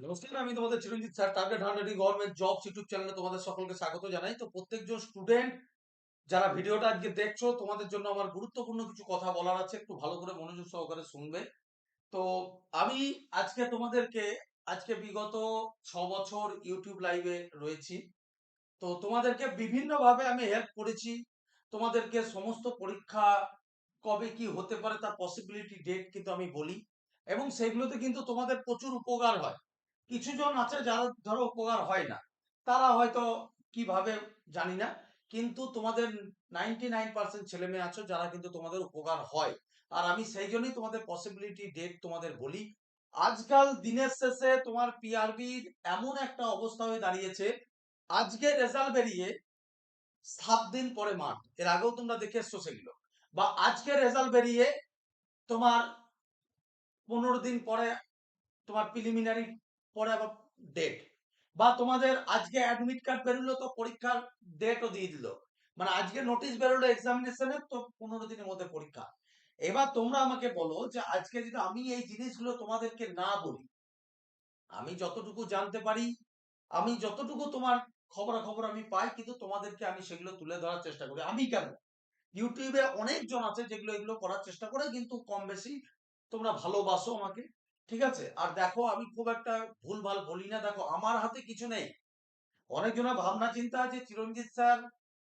নমস্কার, আমি তোমাদের Chiranjit sir target hundred government jobs YouTube চ্যানেলে তোমাদের সকলকে স্বাগত জানাই। তো প্রত্যেকজন স্টুডেন্ট যারা ভিডিওটা আজকে দেখছ, তোমাদের জন্য আমার গুরুত্বপূর্ণ কিছু কথা বলার আছে, একটু ভালো করে মনোযোগ সহকারে শুনবে। তো আমি আজকে তোমাদেরকে, আজকে বিগত ছ বছর ইউটিউব লাইভে রয়েছি। তো তোমাদেরকে বিভিন্ন ভাবে আমি হেল্প করেছি। তোমাদেরকে সমস্ত পরীক্ষা কবে কি হতে পারে, তার পসিবিলিটি ডেট কিন্তু আমি বলি। এবং সেগুলোতে কিন্তু তোমাদের প্রচুর উপকার হয়। কিছু জন আছে যারা ধরো উপকার হয় না। তারা হয়তো কীভাবে জানি না। কিন্তু তোমাদের নাইনটি নাইন পার্সেন্ট ছেলে মেয়ে আছো যারা কিন্তু তোমাদের উপকার হয়। আর আমি সেই জন্যই তোমাদের পসিবিলিটি ডেট তোমাদের বলি। আজকাল দিনের শেষে তোমার পিআরবির এমন একটা অবস্থা হয়ে দাঁড়িয়েছে। আজকে রেজাল্ট বেরিয়ে সাত দিন পরে মাঠ। এর আগেও তোমরা দেখে এসছো সেগুলো। বা আজকে রেজাল্ট বেরিয়ে তোমার পনেরো দিন পরে তোমার প্রিলিমিনারি পরে আবার ডেট বা তোমাদের আজকে অ্যাডমিট কার্ড বেরোলো তো পরীক্ষার ডেটও দিয়ে দিল। মানে আজকে নোটিশ বেরোলো এক্সামিনেশনের তো পনেরো দিনের মধ্যে পরীক্ষা। এবার তোমরা আমাকে বলো যে আজকে যদি আমি এই জিনিসগুলো তোমাদেরকে না বলি, আমি যতটুকু জানতে পারি, আমি যতটুকু তোমার খবরাখবর আমি পাই, কিন্তু তোমাদেরকে আমি সেগুলো তুলে ধরার চেষ্টা করি। আমি কেন? ইউটিউবে অনেকজন আছে যেগুলো এগুলো করার চেষ্টা করে, কিন্তু কম বেশি তোমরা ভালোবাসো আমাকে। ঠিক আছে? আর দেখো, আমি খুব একটা ভুলভাল বলি না। দেখো, আমার হাতে কিছু নেই। অনেকজনের ভাবনা, চিন্তা আছে। চিরঞ্জিত স্যার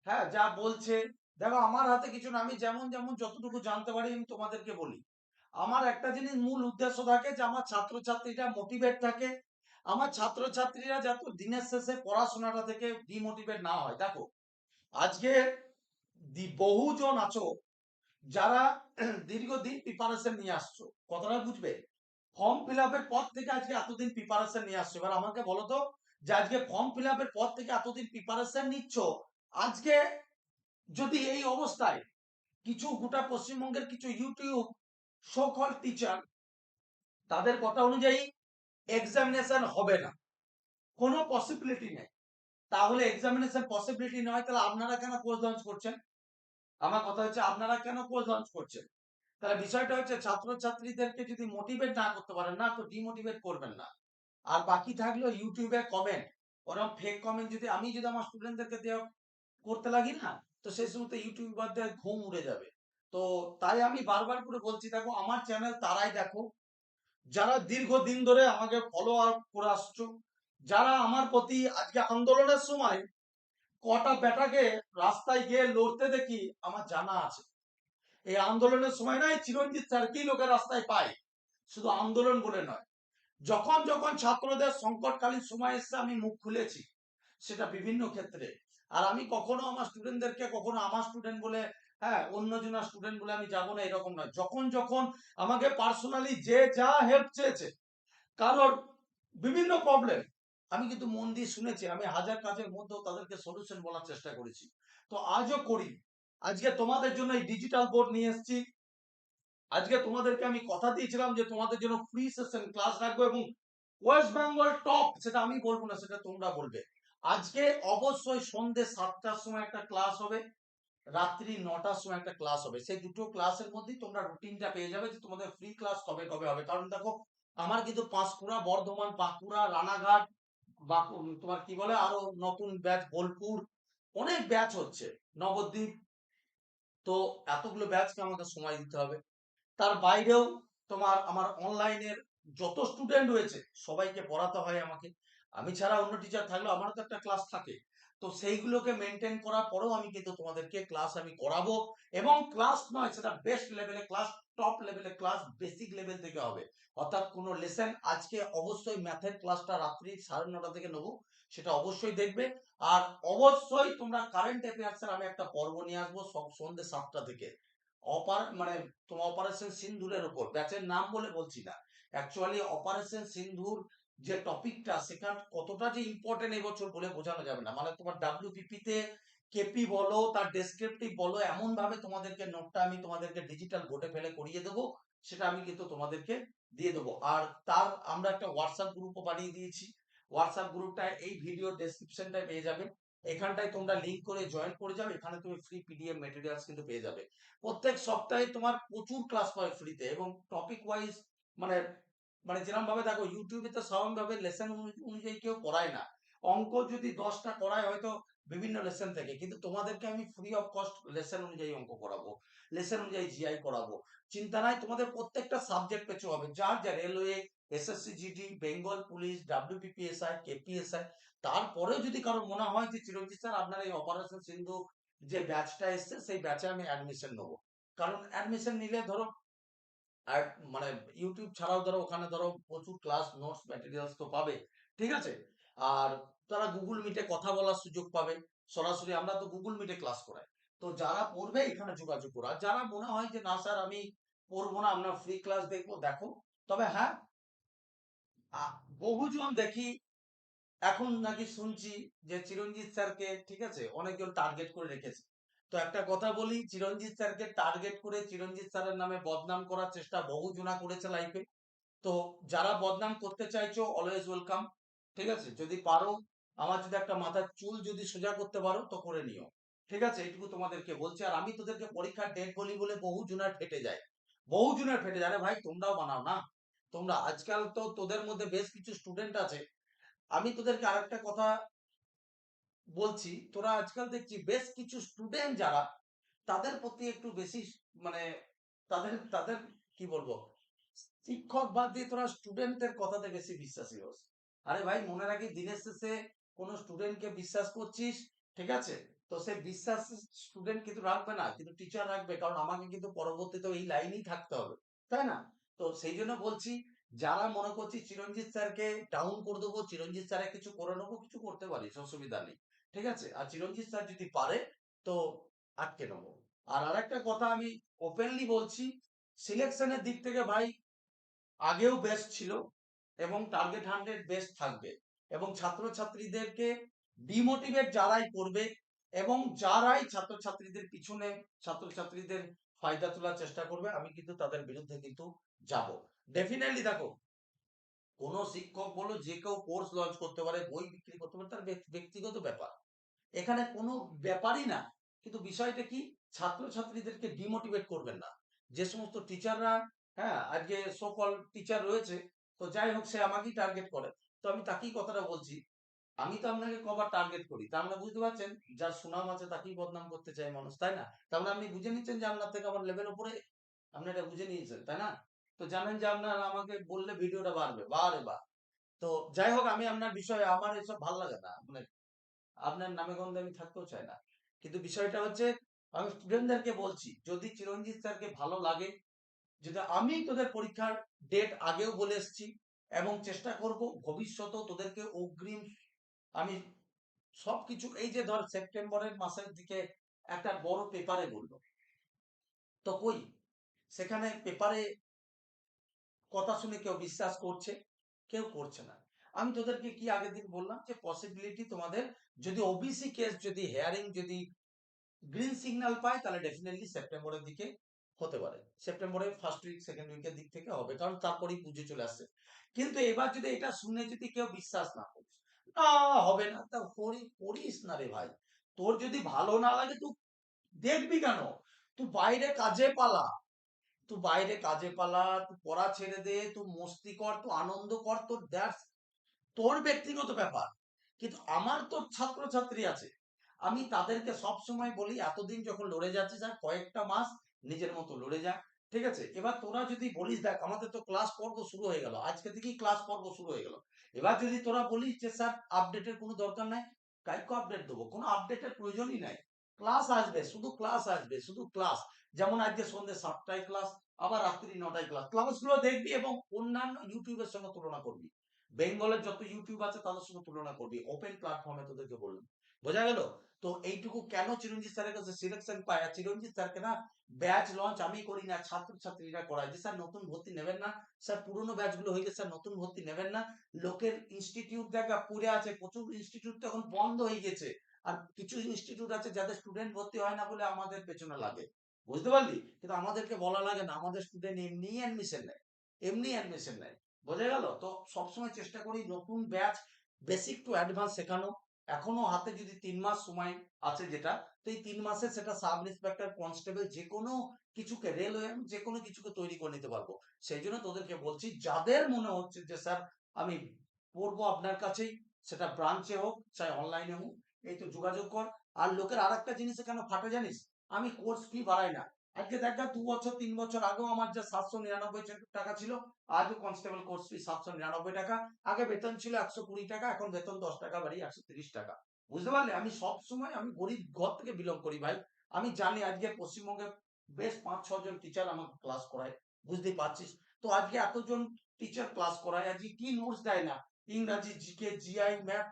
হ্যাঁ যা বলছে। দেখো, আমার হাতে কিছু না আমি যেমন যেমন যতটুকু জানতে পারি, আমি তোমাদেরকে বলি। আমার একটা জিনিস মূল উদ্দেশ্য থাকে যে, আমার ছাত্রছাত্রীরা মোটিভেট থাকে। আমার ছাত্রছাত্রীরা যাতে দিনের শেষে পড়াশোনাটা থেকে ডিমোটিভেট না হয়। দেখো, আজকে বহুজন আছো যারা দীর্ঘদিন প্রিপারেশন নিয়ে আসছো। কথাটা বুঝবে? ফর্ম ফিল আপের পর থেকে আজকে এতদিন প্রিপারেশন নিয়ে আসছো। এবার আমাকে বলো তো যে আজকে ফর্ম ফিল আপের পর থেকে এতদিন প্রিপারেশন নিচ্ছ? আজকে যদি এই অবস্থায় কিছু গোটা পশ্চিমবঙ্গের কিছু ইউটিউব সকল টিচার তাদের কথা অনুযায়ী এক্সামিনেশন হবে না। কোনো পসিবিলিটি নেই। তাহলে এক্সামিনেশন পসিবিলিটি নয়, তাহলে আপনারা কেন কোর্স লঞ্চ করছেন? আমার কথা হচ্ছে আপনারা কেন কোর্স লঞ্চ করছেন? তাহলে বিষয়টা হচ্ছে ছাত্রছাত্রীদেরকে যদি মোটিভেট না করতে পারেন, না তো ডিমোটিভেট করবেন না। আর বাকি থাকল ইউটিউবে কমেন্ট ওরকম ফেক কমেন্ট যদি আমি যদি আমার স্টুডেন্টদেরকে দেওয়া করতে লাগি না, তো সেই সময় ইউটিউবারদের ঘুম উড়ে যাবে। তো তাই আমি বারবার করে বলছি, দেখো আমার চ্যানেল তারাই দেখো। যারা দীর্ঘদিন ধরে আমাকে ফলো আপ করে আসছো, যারা আমার প্রতি আজকে আন্দোলনের সময় কটা বেটাকে রাস্তায় গিয়ে লড়তে দেখি, আমার জানা আছে। এই আন্দোলনের সময় নয়, চিরঞ্জিত স্যারকেই লোকের রাস্তায় পায়। শুধু আন্দোলন বলে নয়, যখন যখন ছাত্রদের সংকটকালীন সময় এসছে, আমি মুখ খুলেছি সেটা বিভিন্ন ক্ষেত্রে। আর আমি কখনো আমার স্টুডেন্টদেরকে, কখনো আমার স্টুডেন্ট বলে হ্যাঁ অন্যজনের স্টুডেন্ট বলে আমি যাব না, এরকম নয়। যখন যখন আমাকে পার্সোনালি যে যা হেল্প চেয়েছে, কারোর বিভিন্ন প্রবলেম আমি কিন্তু মন দিয়ে শুনেছি, আমি হাজার কাজের মধ্যেও তাদেরকে সলিউশন বলার চেষ্টা করেছি। তো আজও করি আজকে তোমাদের জন্য এই ডিজিটাল বোর্ড নিয়ে এসেছি। আজকে তোমাদেরকে আমি কথা দিয়েছিলাম যে তোমাদের জন্য ফ্রি সেশন ক্লাস রাখব এবং ওয়েস্ট বেঙ্গল টপ সেটা আমি বলব না, সেটা তোমরা বলবে। আজকে অবশ্যই সন্ধ্যে সাতটার সময় একটা ক্লাস হবে, রাত্রি নটার সময় একটা ক্লাস হবে। সেই দুটো ক্লাসের মধ্যেই তোমরা রুটিনটা পেয়ে যাবে যে তোমাদের ফ্রি ক্লাস কবে কবে হবে। কারণ দেখো, আমার কিন্তু পাঁশকুড়া, বর্ধমান, বাঁকুড়া, রানাঘাট বা তোমার কি বলে, আরও নতুন ব্যাচ বোলপুর, অনেক ব্যাচ হচ্ছে। নবদ্বীপ তো এতগুলো ব্যাচকে আমাকে সময় দিতে হবে। তার বাইরেও তোমার আমার অনলাইনের যত স্টুডেন্ট রয়েছে সবাইকে পড়াতে হয় আমাকে। আমি ছাড়া অন্য টিচার থাকলেও আমারও তো একটা ক্লাস থাকে। তো সেইগুলোকে মেনটেন করার পরেও আমি কিন্তু তোমাদেরকে ক্লাস আমি করাবো এবং ক্লাস নয়, সেটা বেস্ট লেভেলে ক্লাস টপ লেভেলে ক্লাস বেসিক লেভেল থেকে হবে। অর্থাৎ কোনো লেসন আজকে অবশ্যই ম্যাথের ক্লাসটা রাত্রি সাড়ে নটা থেকে নেব, সেটা অবশ্যই দেখবে। আর অবশ্যই তোমরা কারেন্ট অ্যাফেয়ার্সের আমি একটা পর্ব নিয়ে আসব সব সন্ধ্যে সাতটা থেকে। অপার মানে তোমার অপারেশন সিন্ধুরের উপর ব্যাচের নাম বলে বলছি না। অ্যাকচুয়ালি অপারেশন সিন্ধুর যে টপিকটা সেখান কতটা যে ইম্পর্টেন্ট এবছর বলে বোঝানো যাবে না। মানে তোমার ডাব্লিউপিপি তে কেপি বলো, তার ডেসক্রিপটিভ বলো এমন ভাবে তোমাদেরকে নোটটা আমি তোমাদেরকে ডিজিটাল বোর্ডে ফেলে করিয়ে দেবো, সেটা আমি কিন্তু তোমাদেরকে দিয়ে দেবো। আর তার আমরা একটা হোয়াটসঅ্যাপ গ্রুপও বানিয়ে দিয়েছি। হোয়াটসঅ্যাপ গ্রুপটা এই ভিডিও ডেসক্রিপশনটায় পেয়ে যাবে। এখানটায় তোমরা লিংক করে জয়েন করে যাও এখানে তুমি ফ্রি পিডিএফ মেটেরিয়ালস কিন্তু পেয়ে যাবে। প্রত্যেক সপ্তাহে তোমার প্রচুর ক্লাস পাবে ফ্রিতে এবং টপিক ওয়াইজ মানে মানে যেরকম ভাবে দেখো ইউটিউবে তো স্বাভাবিকভাবে লেসন অনুযায়ী কেউ পড়ায় না। অঙ্ক যদি দশটা করায় হয়তো বিভিন্ন লেসন থেকে, কিন্তু তোমাদেরকে আমি ফ্রি অফ কস্ট লেসন অনুযায়ী অঙ্ক করাবো লেসন অনুযায়ী জিআই করাবো। চিন্তা নাই, তোমাদের প্রত্যেকটা সাবজেক্ট পেছু হবে। যার যা railway SSC GD Bengal police WPPSI KPSI তারপরেও যদি কারও মনে হয় যে, চিরঞ্জিত স্যার, আপনার এই অপারেশন সিন্ধু যে ব্যাচটা এসছে, সেই ব্যাচে আমি অ্যাডমিশন নেব। কারণ অ্যাডমিশন নিলে ধরো আর মানে ইউটিউব ছাড়াও ধরো, ওখানে ধরো প্রচুর ক্লাস নোটস ম্যাটেরিয়ালস তো পাবে, ঠিক আছে? আর তারা গুগল মিটে কথা বলার সুযোগ পাবে। সরাসরি আমরা তো গুগল মিটে ক্লাস করাই। তো যারা পড়বে এখানে যোগাযোগ করো। আর যারা মনে হয় যে, না স্যার আমি পড়ব না, আমরা ফ্রি ক্লাস দেখব, দেখো। তবে হ্যাঁ বহুজন দেখি এখন নাকি শুনছি যে, চিরঞ্জিত স্যারকে ঠিক আছে, অনেকজন টার্গেট করে রেখেছে। তো একটা কথা বলি, চিরঞ্জিত স্যারকে টার্গেট করে চিরঞ্জিত স্যারের নামে বদনাম করার চেষ্টা বহুজনা করেছে লাইফে তো যারা বদনাম করতে চাইছো অলওয়েজ ওয়েলকাম ঠিক আছে? যদি পারো, আমার যদি একটা মাথার চুল যদি সোজা করতে পারো, তো করে নিও, ঠিক আছে? এইটুকু তোমাদেরকে বলছি। আর আমি তোদেরকে পরীক্ষার ডেট বলি বলে বহু জনের ফেটে যায়। বহু জনের ফেটে যায় ভাই, তোমরাও বানাও না? তোমরা আজকাল তো তোদের মধ্যে বেশ কিছু স্টুডেন্ট আছে। আমি তোদেরকে আরেকটা কথা বলছি, তোরা আজকাল দেখছি বেশ কিছু স্টুডেন্ট যারা, তাদের প্রতি একটু বেশি মানে তাদের তাদের কি বলব, শিক্ষক বাদ দিয়ে তোরা স্টুডেন্টদের কথাতে বেশি বিশ্বাসী হোস। আরে ভাই, মনে রাখি দিনের শেষে কোনো স্টুডেন্টকে বিশ্বাস করছিস, ঠিক আছে? তো সে বিশ্বাস স্টুডেন্ট কিন্তু রাখবে না, কিন্তু টিচার রাখবে, কারণ আমাকে কিন্তু পরবর্তীতে এই লাইনেই থাকতে হবে, তাই না? তো সেই জন্য বলছি, যারা মনে করছি চিরঞ্জিত স্যারকে ডাউন করে দেবো, চিরঞ্জিত স্যারে কিছু করে নেব, কিছু করতে পারিস, অসুবিধা নেই। ঠিক আছে? আর চিরঞ্জিত স্যার যদি পারে, তো আটকে নেব। আর আরেকটা কথা আমি ওপেনলি বলছি সিলেকশনের দিক থেকে ভাই আগেও বেস্ট ছিল এবং টার্গেট হান্ড্রেড বেস্ট থাকবে এবং ছাত্রছাত্রীদেরকে ডিমোটিভেট যারাই করবে এবং যারাই ছাত্রছাত্রীদের পিছনে ছাত্রছাত্রীদের ফায়দা তোলার চেষ্টা করবে, আমি কিন্তু তাদের বিরুদ্ধে কিন্তু যাব। ডেফিনেটলি দেখো কোন শিক্ষক বলো, যে কেউ কোর্স লঞ্চ করতে পারে, বই বিক্রি করতে পারে, তার ব্যক্তিগত ব্যাপার। এখানে কোনো ব্যাপারই না, কিন্তু বিষয়টা কি? ছাত্রছাত্রীদেরকে ডিমোটিভেট করবেন না। যে সমস্ত টিচাররা হ্যাঁ আজকে সকল টিচার রয়েছে, তো যাই হোক, সে আমাকেই টার্গেট করে। তো আমি তাকেই কথাটা বলছি, আমি তো আপনাকে কবার টার্গেট করি। তা মানে বুঝতে পারছেন? যার সুনাম আছে তাকেই বদনাম করতে চায় মানুষ, তাই না? মানে আপনি বুঝে নিচ্ছেন যে আপনার থেকে আমার লেভেল উপরে আপনি এটা বুঝে নিয়েছেন, তাই না? তো জানেন যে আপনার আমাকে বললে ভিডিওটা বাড়বে, বারে বা তো যাই হোক, আমি আপনার বিষয়ে, আমার এসব ভালো লাগে না। মানে আপনার নামে গন্ধে আমি থাকতেও চাই না। কিন্তু বিষয়টা হচ্ছে, আমি স্টুডেন্টদেরকে বলছি, যদি চিরঞ্জিত স্যারকে ভালো লাগে, যদি আমি তোদের পরীক্ষার ডেট আগেও বলে এসেছি এবং চেষ্টা করব, ভবিষ্যতেও তোদেরকে অগ্রিম আমি সবকিছু, এই যে ধর সেপ্টেম্বরের মাসের দিকে একটা বড় পেপারে বলল। তো কই? সেখানে পেপারে কথা শুনে কেউ বিশ্বাস করছে, কেউ করছে না। আমি তোদেরকে কি আগের দিন বললাম যে পসিবিলিটি তোমাদের যদি ওবিসি কেস যদি হেয়ারিং যদি গ্রিন সিগন্যাল পায়, তাহলে ডেফিনেটলি সেপ্টেম্বরের দিকে হতে পারে। সেপ্টেম্বরের ফার্স্ট উইক সেকেন্ড উইকের দিক থেকে হবে, কারণ তারপরেই পুজো চলে আসছে। কিন্তু এবার যদি এটা শুনে যদি কেউ বিশ্বাস না করিস, না, হবে না, তা করি, করিস না রে ভাই। তোর যদি ভালো না লাগে, তুই দেখবি কেন? তুই বাইরে কাজে পালা। তুই বাইরে কাজে পালা তুই পড়া ছেড়ে দে তুই মস্তি কর তুই আনন্দ কর তোর দ্যাটস তোর ব্যক্তিগত ব্যাপার কিন্তু আমার তোর ছাত্রছাত্রী আছে। আমি তাদেরকে সব সময় বলি, এতদিন যখন লড়ে যাচ্ছিস, আর কয়েকটা মাস নিজের মতো লড়ে যা। ঠিক আছে? এবার তোরা যদি বলিস, দেখ, আমাদের তো ক্লাস পর্ব শুরু হয়ে গেল, আজকে থেকেই ক্লাস পর্ব শুরু হয়ে গেল। এবার যদি তোরা বলিস যে, স্যার আপডেটের কোনো দরকার নাই? কাইকো আপডেট দেবো, কোনো আপডেটের প্রয়োজনই নাই। ক্লাস আসবে, শুধু ক্লাস আসবে, শুধু ক্লাস। যেমন আজকে সন্ধ্যে সাতটায় ক্লাস, আবার রাত্রি নটায় ক্লাস। ক্লাসগুলো দেখবি এবং অন্যান্য ইউটিউবের সঙ্গে তুলনা করবি। বেঙ্গলের যত ইউটিউব আছে তাদের সঙ্গে তুলনা করবি। ওপেন প্ল্যাটফর্মে তোদেরকে বললাম বোঝা গেল? তো এইটুকু কেন চিরঞ্জিত স্যারের কাছে সিলেকশন পায় আর চিরঞ্জিত স্যারকে না ব্যাচ লঞ্চ আমি করি না, ছাত্রছাত্রীরা করায়। যে স্যার নতুন ভর্তি নেবেন না, স্যার পুরনো ব্যাচগুলো হয়ে গেছে, স্যার নতুন ভর্তি নেবেন না। লোকের ইনস্টিটিউট দেখা পুরে আছে, প্রচুর ইনস্টিটিউট তো এখন বন্ধ হয়ে গেছে। আর কিছু ইনস্টিটিউট আছে যাদের স্টুডেন্ট ভর্তি হয় না বলে আমাদের পেছনে লাগে। বুঝতে পারলি? কিন্তু আমাদেরকে বলা লাগে না, আমাদের স্টুডেন্ট এমনি অ্যাডমিশন নেয়, এমনি অ্যাডমিশন নেয়। বোঝা গেল? তো সবসময় চেষ্টা করি নতুন ব্যাচ বেসিক টু অ্যাডভান্স শেখানো এখনও হাতে যদি তিন মাস সময় আছে যেটা, তো এই তিন মাসে সেটা সাব ইন্সপেক্টর কনস্টেবল যে কোনো কিছুকে রেলওয়ে যে কোনো কিছুকে তৈরি করে নিতে পারব। সেই জন্য তোদেরকে বলছি, যাদের মনে হচ্ছে যে, স্যার, আমি পড়ব আপনার কাছেই, সেটা ব্রাঞ্চে হোক, চাই অনলাইনে হোক এই তো যোগাযোগ কর। আর লোকের আর একটা জিনিসে কেন ফাটে জানিস? আমি কোর্স ফি বাড়াই না। আজকে দেখ দু বছর, তিন বছর আগেও আমার যে সাতশো নিরানব্বই টাকা ছিল, আজও কনস্টেবল কোর্স ফি সাতশো নিরানব্বই টাকা। আগে বেতন ছিল একশো কুড়ি টাকা, এখন বেতন দশ টাকা বাড়িয়ে একশো তিরিশ টাকা। বুঝতে পারলে? আমি সব সময়, আমি গরিব ঘর থেকে বিলং করি ভাই। আমি জানি আজকে পশ্চিমবঙ্গে বেশ পাঁচ ছজন টিচার আমাকে ক্লাস করায়। বুঝতে পারছিস? তো আজকে এতজন টিচার ক্লাস করায়। আজকে কি নোটস দেয় না? ইংরাজি জিকে জিআই ম্যাথ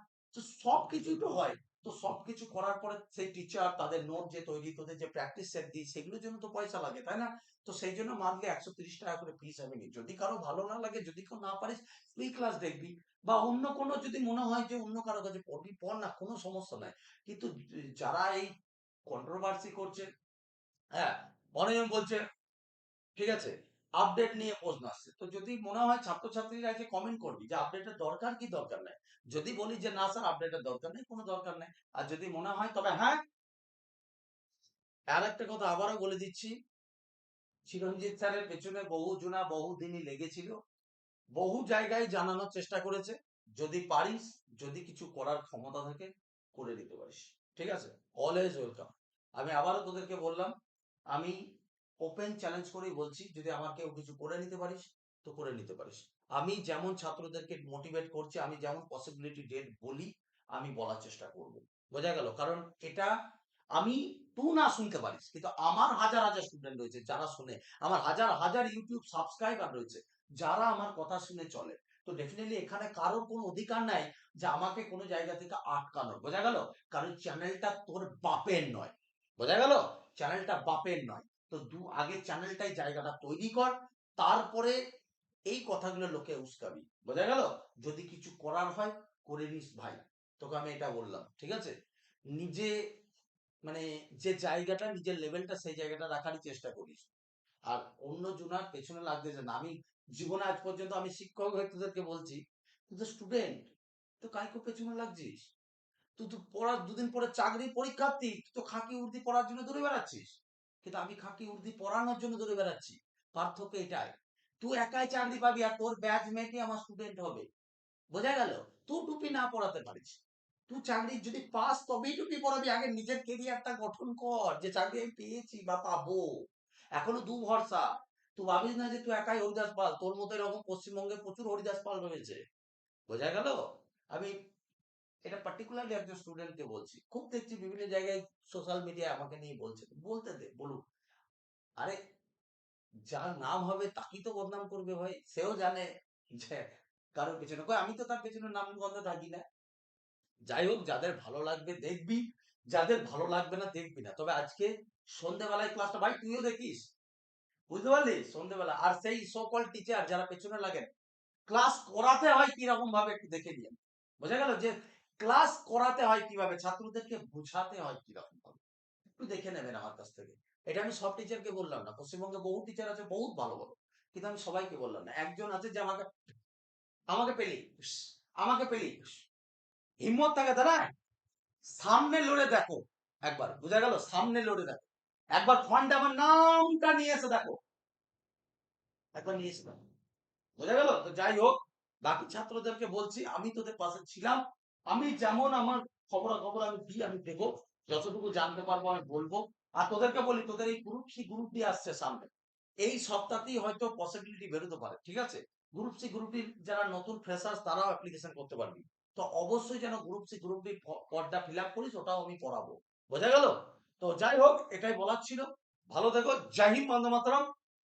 সব কিছুই তো হয়। তো সবকিছু করার পরে সেই টিচার তাদের নোট যে তৈরি তোদের যে প্র্যাকটিস সেট দিই সেগুলোর জন্য তো পয়সা লাগে, তাই না? তো সেই জন্য মান্থলি একশো তিরিশ টাকা করে ফিস আমি নিই। যদি কারও ভালো না লাগে, যদি কেউ না পারিস ফ্রি ক্লাস দেখবি। বা অন্য কোনো যদি মনে হয় যে অন্য কারও কাছে পড়বি, পড় না, কোনো সমস্যা নাই। কিন্তু যারা এই কন্ট্রোভার্সি করছে হ্যাঁ অনেকজন বলছে, ঠিক আছে? আপডেট নিয়ে প্রশ্ন আসছে। তো যদি মনে হয় ছাত্রছাত্রীরা যে কমেন্ট করবি যে আপডেটের দরকার কি দরকার নাই? যদি বলি যে না স্যার আপডেটের দরকার নেই, কোনো দরকার নেই। আর যদি মনে হয়, তবে হ্যাঁ। আর একটা কথা আবারও বলে দিচ্ছি। চিরঞ্জিত স্যারের পেছনে বহু জনা, বহু দিনই লেগেছিল। বহু জায়গায় জানানোর চেষ্টা করেছে। যদি পারিস, যদি কিছু করার ক্ষমতা থাকে, করে দিতে পারিস। ঠিক আছে? অলওয়েজ ওয়েলকাম আমি আবারও তোদেরকে বললাম, আমি ওপেন চ্যালেঞ্জ করেই বলছি, যদি আমার কেউ কিছু করে নিতে পারিস, তো করে নিতে পারিস। আমি যেমন ছাত্রদেরকে মোটিভেট করছি, আমি যেমন পসিবিলিটি ডেট বলি, আমি বলার চেষ্টা করব। বোঝা গেল? কারণ এটা আমি তুই না শুনতে পারিস, কিন্তু আমার হাজার হাজার স্টুডেন্ট রয়েছে যারা শুনে, আমার হাজার হাজার ইউটিউব সাবস্ক্রাইবার রয়েছে যারা আমার কথা শুনে চলে। তো ডেফিনেটলি এখানে কারোর কোনো অধিকার নাই যে আমাকে কোনো জায়গা থেকে আটকানোর। বোঝা গেল? কারণ চ্যানেলটা তোর বাপের নয়। বোঝা গেল? চ্যানেলটা বাপের নয়। তো দু আগে চ্যানেলটাই জায়গাটা তৈরি কর, তারপরে এই কথাগুলো লোকে উস্কাবি। বোঝা গেল? যদি কিছু করার হয়, করে নিস ভাই। তোকে আমি এটা বললাম, ঠিক আছে? নিজে মানে যে জায়গাটা, নিজের লেভেলটা সেই জায়গাটা রাখারই চেষ্টা করিস। আর অন্য জনার পেছনে লাগতে যে আমি জীবনে আজ পর্যন্ত আমি শিক্ষক হয়ে তোদেরকে বলছি, তুই তো স্টুডেন্ট তো কাইকো পেছনে লাগছিস। তুই তো পড়ার, দুদিন পরে চাকরি পরীক্ষার্থী তুই তো খাকি উর্দি পড়ার জন্য দৌড়ে বেড়াচ্ছিস। কিন্তু আমি খাকি উর্দি পড়ানোর জন্য দৌড়ে বেড়াচ্ছি। পার্থক্য এটাই। তুই একাই চাকরি পাবি আর তোর ব্যাচমেটই আমার স্টুডেন্ট হবে। বোঝা গেল? তুই টুপি না পড়াতে পারিস। তুই চাকরি যদি পাস তবেই টুপি পড়াবি। আগে নিজের কেরিয়ারটা গঠন কর। যে চাকরি আমি পেয়েছি বা পাবো। এখনও দু ভরসা। তুই ভাবিস না যে তুই একাই হরিদাস পাল। তোর মতো এরকম পশ্চিমবঙ্গে প্রচুর হরিদাস পাল রয়েছে। বোঝা গেল? আমি এটা পার্টিকুলারলি একজন স্টুডেন্টকে বলছি। খুব দেখছি বিভিন্ন জায়গায় সোশ্যাল মিডিয়ায় আমাকে নিয়ে বলছে। বলতে দে, বলুক। আরে যার নাম হবে তাকেই তো বদনাম করবে ভাই। সেও জানে যে কারোর পেছনে। কই, আমি তো তার পেছনে নাম গন্ধে থাকি না। যাই হোক, যাদের ভালো লাগবে দেখবি, যাদের ভালো লাগবে না দেখবি না। তবে আজকে সন্ধ্যেবেলায় ক্লাসটা ভাই, তুইও দেখিস। বুঝতে পারলি? সন্ধ্যেবেলা আর সেই সকল টিচার যারা পেছনে লাগেন ক্লাস করাতে হয় কীরকম ভাবে একটু দেখে নিন বোঝা গেল যে ক্লাস করাতে হয় কীভাবে? ছাত্রদেরকে বোঝাতে হয় কীরকম ভাবে? একটু দেখে নেবেন আমার কাছ থেকে। এটা আমি সব টিচারকে বললাম না পশ্চিমবঙ্গে বহু টিচার আছে, বহুত ভালো ভালো। কিন্তু আমি সবাইকে বললাম না। একজন আছে যে আমাকে আমাকে পেলি আমাকে পেলি হিম্মত থাকে, দাদা, সামনে লড়ে দেখো। একবার, বোঝা গেল? সামনে লড়ে দেখো। একবার ফন্ড আমার নামটা নিয়ে এসে দেখো। একবার নিয়ে এসে দেখো। বোঝা গেল? তো যাই হোক, বাকি ছাত্রদেরকে বলছি, আমি তোদের পাশে ছিলাম। আমি যেমন আমার খবরাখবর আমি দিই, আমি দেবো। যতটুকু জানতে পারব আমি বলব। আর তোদেরকে বলি, তোদের এই গ্রুপ সি গ্রুপ ডি আসছে সামনে। এই সপ্তাহতেই হয়তো পসিবিলিটি বেরোতে পারে, ঠিক আছে? গ্রুপ সি গ্রুপ ডি যারা নতুন ফ্রেশার্স তারাও অ্যাপ্লিকেশন করতে পারবি। তো অবশ্যই যেন গ্রুপ সি গ্রুপ ডি পদটা ফিল আপ করিস, ওটাও আমি পড়াবো। বোঝা গেল? তো যাই হোক, এটাই বলার ছিল। ভালো থেকো। জয় হিন্দ, বন্দে মাতরম।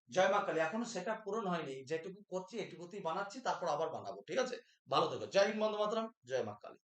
জয় মা কালী। এখনও সেটা পূরণ হয়নি। যেটুকু করছি, এটুকুতেই বানাচ্ছি, তারপর আবার বানাবো, ঠিক আছে? ভালো থেকো। জয় হিন্দ, বন্দে মাতরম। জয় মা কালী।